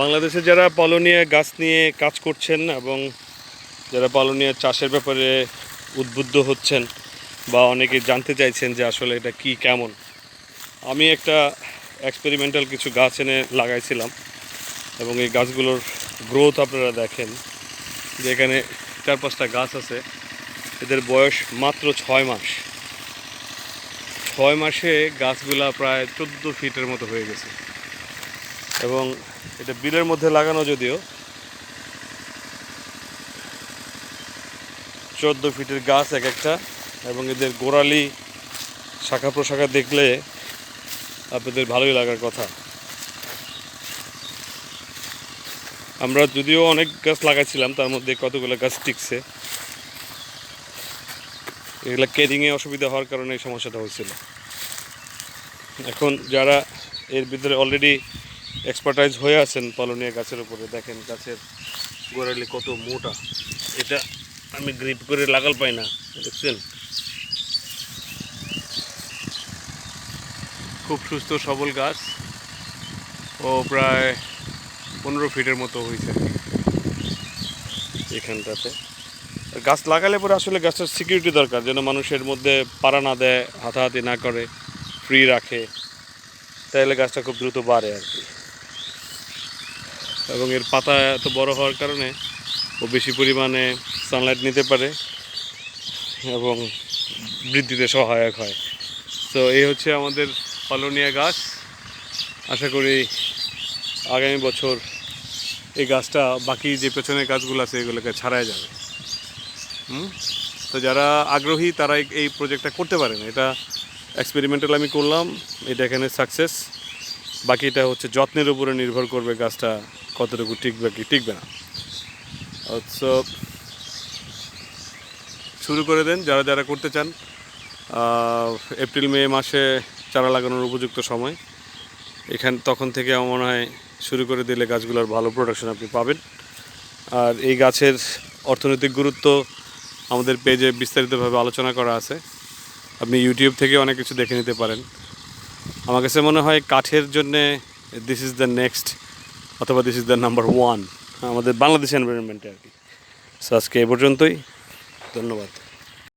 বাংলাদেশে যারা পালনীয় গাছ নিয়ে কাজ করছেন এবং যারা পালনীয় চাষের ব্যাপারে উদ্বুদ্ধ হচ্ছেন বা অনেকে জানতে চাইছেন যে আসলে এটা কি, কেমন, আমি একটা এক্সপেরিমেন্টাল কিছু গাছ এনে লাগাইছিলাম এবং এই গাছগুলোর গ্রোথ আপনারা দেখেন যে এখানে চার পাঁচটা গাছ আছে। এদের বয়স মাত্র ছয় মাস। ছয় মাসে গাছগুলা প্রায় চোদ্দ ফিটের মতো হয়ে গেছে। এবং এটা বিলের মধ্যে লাগানো যদিও, চোদ্দ ফিটের গাছ এক একটা, এবং এদের গোড়ালি শাখা প্রশাখা দেখলে আপনাদের ভালোই লাগার কথা। আমরা যদিও অনেক গাছ লাগাইছিলাম, তার মধ্যে কতগুলো গাছ টিকছে। এগুলো কেরিংয়ে অসুবিধা হওয়ার কারণে এই সমস্যাটা হয়েছিল। এখন যারা এর ভিতরে অলরেডি এক্সপার্টাইজ হয়ে আছেন পালনীয় গাছের উপরে। দেখেন গাছের গোড়ালি কত মোটা। এটা আমি গ্রিপ করে লাগাল পাই না, দেখছেন? খুব সুস্থ, সবল গাছ। ও প্রায় পনেরো ফিটের মতো হয়েছে। এখানটাতে। গাছ লাগালে পরে আসলে গাছটার সিকিউরিটি দরকার, যেন মানুষের মধ্যে পাড়া না দেয়, হাতাহাতি না করে ফ্রি রাখে। তাহলে গাছটা খুব দ্রুত বাড়ে আর কি। এবং এর পাতা এত বড় হওয়ার কারণে ও বেশি পরিমাণে সানলাইট নিতে পারে এবং বৃদ্ধিতে সহায়ক হয়। তো এই হচ্ছে আমাদের পালনীয় গাছ। আশা করি আগামী বছর এই গাছটা বাকি যে পেছনের গাছগুলো আছে এগুলোকে ছাড়াই যাবে। হুম? তো যারা আগ্রহী, তারা এই- প্রজেক্টটা করতে পারেন। এটা এক্সপেরিমেন্টাল আমি করলাম। এটা এখানে সাকসেস বাকিটা হচ্ছে যত্নের উপরে নির্ভর করবে গাছটা কতটুকু টিকবে কি টিকবে না। সো শুরু করে দেন, যারা যারা করতে চান এপ্রিল, মে মাসে চারা লাগানোর উপযুক্ত সময়, এখান, তখন থেকে আমার মনে হয় শুরু করে দিলে গাছগুলোর ভালো প্রোডাকশন আপনি পাবেন। আর এই গাছের অর্থনৈতিক গুরুত্ব আমাদের পেজে বিস্তারিতভাবে আলোচনা করা আছে। আপনি ইউটিউব থেকে অনেক কিছু দেখে নিতে পারেন। আমার কাছে মনে হয় কাঠের জন্যে দিস ইজ দ্য নেক্সট অথবা this is the number one আমাদের বাংলাদেশ এনভায়রনমেন্টে আর কি। সো আজকে এ পর্যন্তই, ধন্যবাদ।